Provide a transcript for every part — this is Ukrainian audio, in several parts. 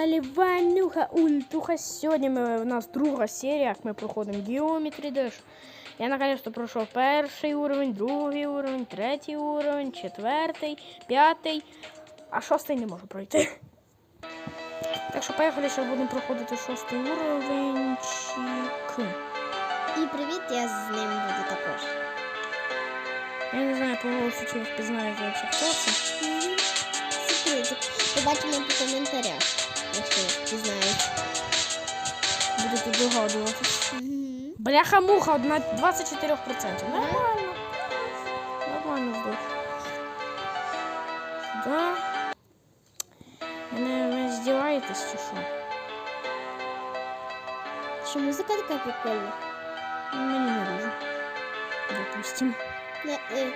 каналі Ванюха Ультуха. Сьогодні ми, у нас друга серія, як ми проходимо Geometry Dash. Я наконец-то пройшов перший уровень, другий уровень, третій уровень, четвертий, п'ятий, а шостий не можу пройти. Так що поїхали, зараз будемо проходити шостий уровень. І привіт, я з ним буду також. Я не знаю, по голосу чи ви впізнаєте вообще хто це. Секретик. Побачимо по коментарях, якщо впізнаєте. Будете догадуватись. Бляха-муха, на 24%. Нормально. Нормально здох. Да. Мене ви здіваєтесь чи що? Що музика така прикольна. Мені не дуже. Допустим. Не, е,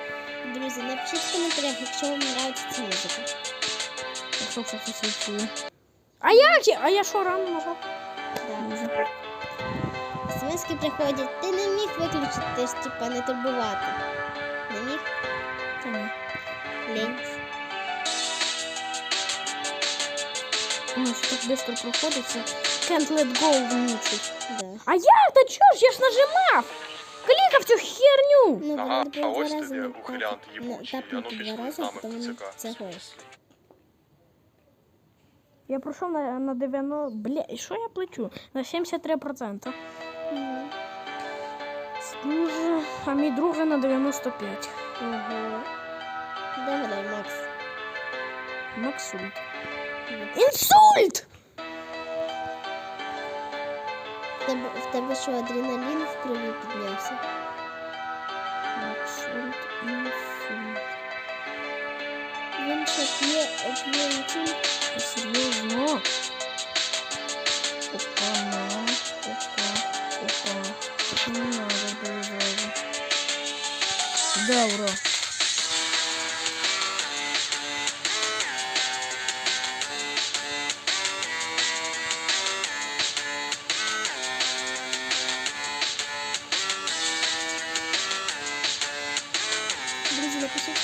друзі, напишіть в коментарях, якщо вам подобається ця музика. Якщо це чую. А я? А я що рано нажав? Да. Смски приходять. Ти не міг виключити, ж, типа не турбувати. Не міг? Та ні. Лень. Ну, що так швидко проходиться. Can't let go внучить. Да. А як? Та чого ж? Я ж нажимав! Клікав цю херню! Ну, Ага, а ось тобі ухилянт їбучий, ну тапнути пішли два з нами це голос. Я пройшов на, на 90... Бля, і що я плачу? На 73%. Мгм. Дуже... А мій друг на 95. Ого. Догадай, Макс. Максульт. Інсульт! В тебе, в тебе що, адреналін в крові піднявся? Максульт, інсульт. Він що п'є, п'є інсульт? Серйозно? Опа, на, опа, опа. Не надо было зразу. Да, ура.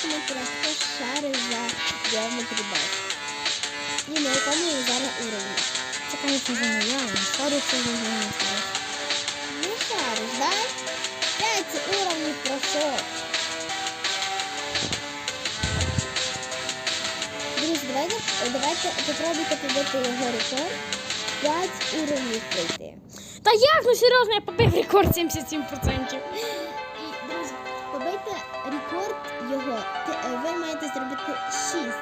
Коментарях, хто шарить за Geometry Dash. І на якому він зараз уровні. Это, конечно же, не я, шарю, что за занятие. Не шариш, да? П'ять уровнів пройшов. Друзі, давайте, давайте попробуйте побити його рекорд. П'ять уровнів пройти. Да як? Ну серйозно, я побив рекорд 77%. Зробити 6,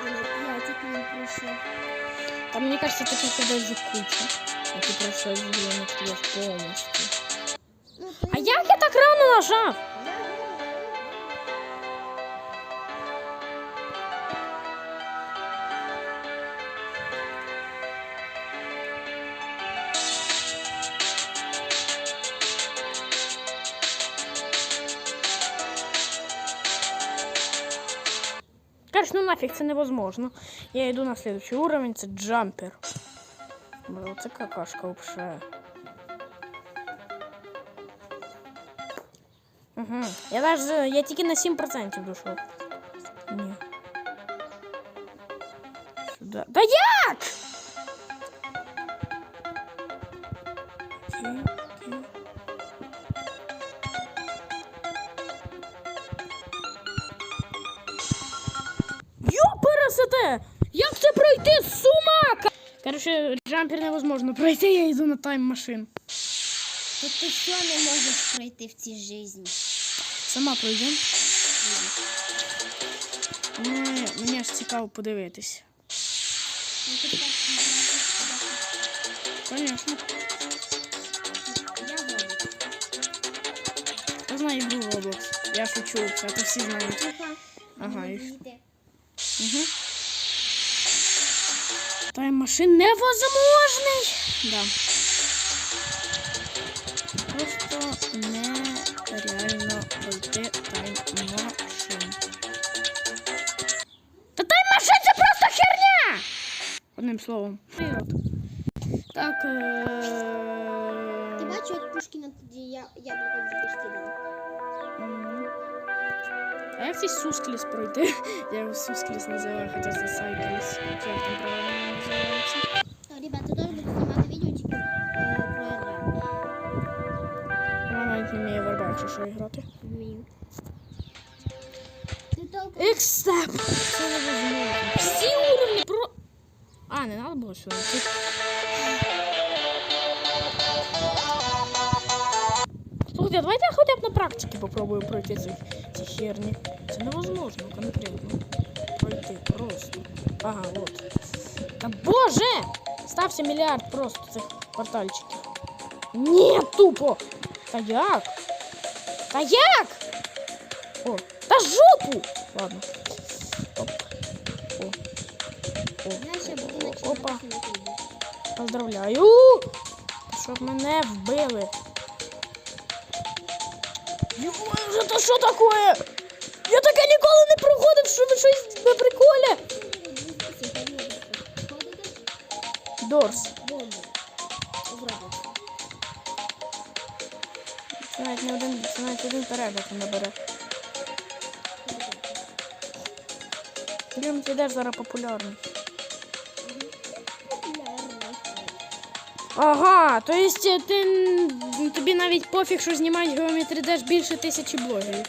а не 5, як він пройшов. Там, мне кажется, таких людей вже куча. Які пройшли в геометрію повністю. Ну, то А й- як я так рано нажав? Короче, ну нафиг, це невозможно. Я йду на следующий уровень, це джампер. Бо це какашка вообще. Угу. Я даже, я тільки на 7% дійшов. Ні. Сюда. Да як? Окей, окей. Йопересете! Як це пройти, сумака? Короче, джампер невозможно пройти, я йду на тайм-машин. Та ти що не можеш пройти в цій житті? Сама пройдем. Мені, мені ж цікаво подивитись. Конечно. Я говорю. Я знаю игру Roblox. Я шучу, это все знают. Ага, і- Угу. Тайм-машин невозможний. Да. пройти. Я его Сускрис называю, хотя за Сайкинс. Как там правильно называется? Ребята, тоже буду снимать видеочки типу, е, про Эдра. Вона навіть не вміє в що грати. Екстеп! Це невозможно. Всі уровні про... А, не треба було сюди. Слухайте, давайте я хотя б на практике попробую пройти цих ці херні. Це невозможно конкретно. Пройти просто. Ага, от. Та боже! Стався мільярд просто цих портальчиків. Ні, тупо! Та як? Та як? О, та жопу! Ладно. Оп. О. О. Я ще буду О, починати Опа. на тобі. Поздравляю! Щоб мене вбили. Йой, вже то що таке? Я таке ніколи не проходив, що ви щось на приколі. Дорс. Бомбу. Зробиш. Це навіть не один, це навіть один перегляд не набере. Дім, ти йдеш зараз популярний. Ага, то есть е, ти, тобі навіть пофіг, що знімають геометрі Dash більше тисячі блогерів.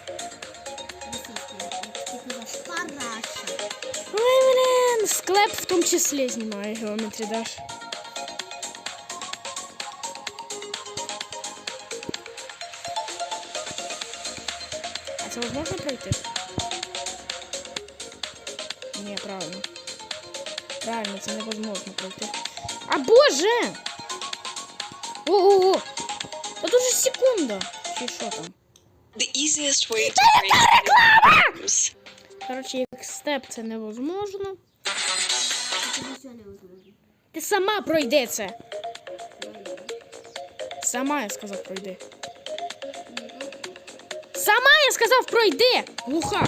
Ой, блін, склеп в тому числі знімає геометрі Dash. А це можна пройти? Ні, правильно. Правильно, це невозможно пройти. А боже! О-о-о! Та тут же секунда! Чи що там? The easiest way to create videos. Коротше, як степ це невозможно. Ти сама пройди це. Сама я сказав пройди. Сама я сказав пройди! Глуха!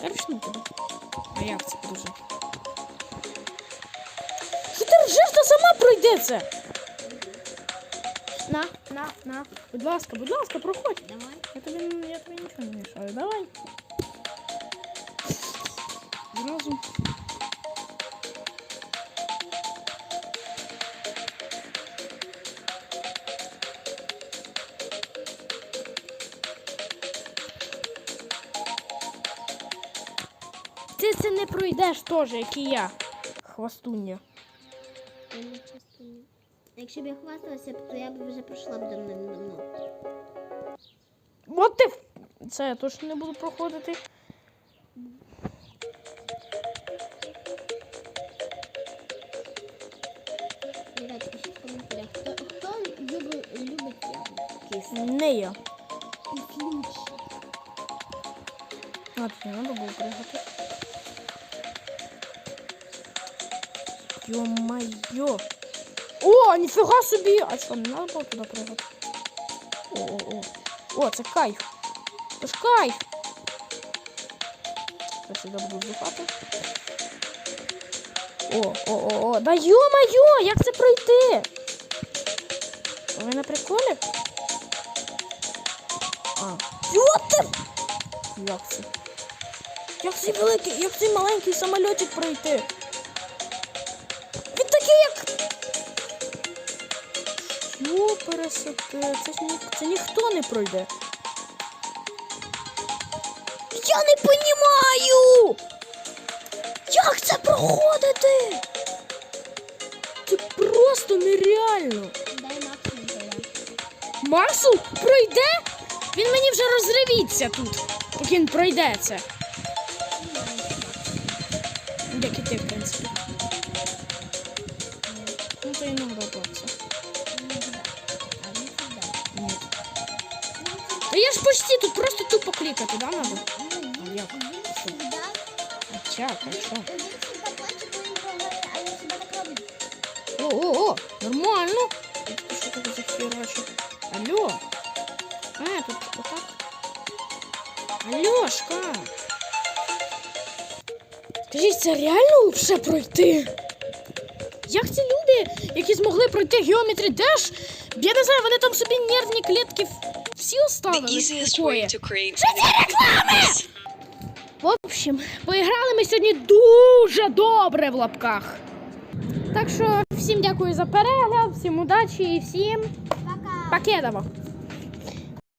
Короче, ну тебе. А як це подожди? Що ти ржеш, та сама пройди це? На, на. Будь ласка, будь ласка, проходь. Давай. Я тобі, я тобі нічого не мішаю. Давай. Зразу. Ти це не пройдеш теж, як і я. Хвостуння. Якщо б я хвасталася, то я б вже пройшла б давним-давно. От ти. Це я точно не буду проходити. Не я. А, тут не треба було пригати. Ё-моё! О, ніфіга собі! А що, не треба було туди пригати? О-о-о. О, це кайф. Це ж кайф. Я сюди буду здихати. О, о, о, о. Да ё-моё, як це пройти? Ви на приколі? А. Йо ти! Як це? Як цей великий, як цей маленький самольотик пройти? Що пересете? Це ні... це ніхто не пройде. Я не понімаю! Як це проходити? Це просто нереально. Дай максимум тоді. Марсу пройде? Він мені вже розривіться тут, поки він пройде це. Як і ти, в принципі. Ну, то іноді плакса. Почти тут просто тупо клікати, да, надо? А як? А чак, а що? Він сюди плаче, коли він програє, а він сюди так робить. О, о, о, нормально. Що таке за херачу? Алло. А, тут отак. Аллошка. Скажіть, це реально вже пройти? Як ці люди, які змогли пройти геометрі Dash, я не знаю, вони там собі нервні клітки всі The оставили. easiest в покої. way to create videos. В общем, поіграли ми сьогодні дуже добре в лапках. Так що всім дякую за перегляд, всім удачі і всім Пока. пакетово.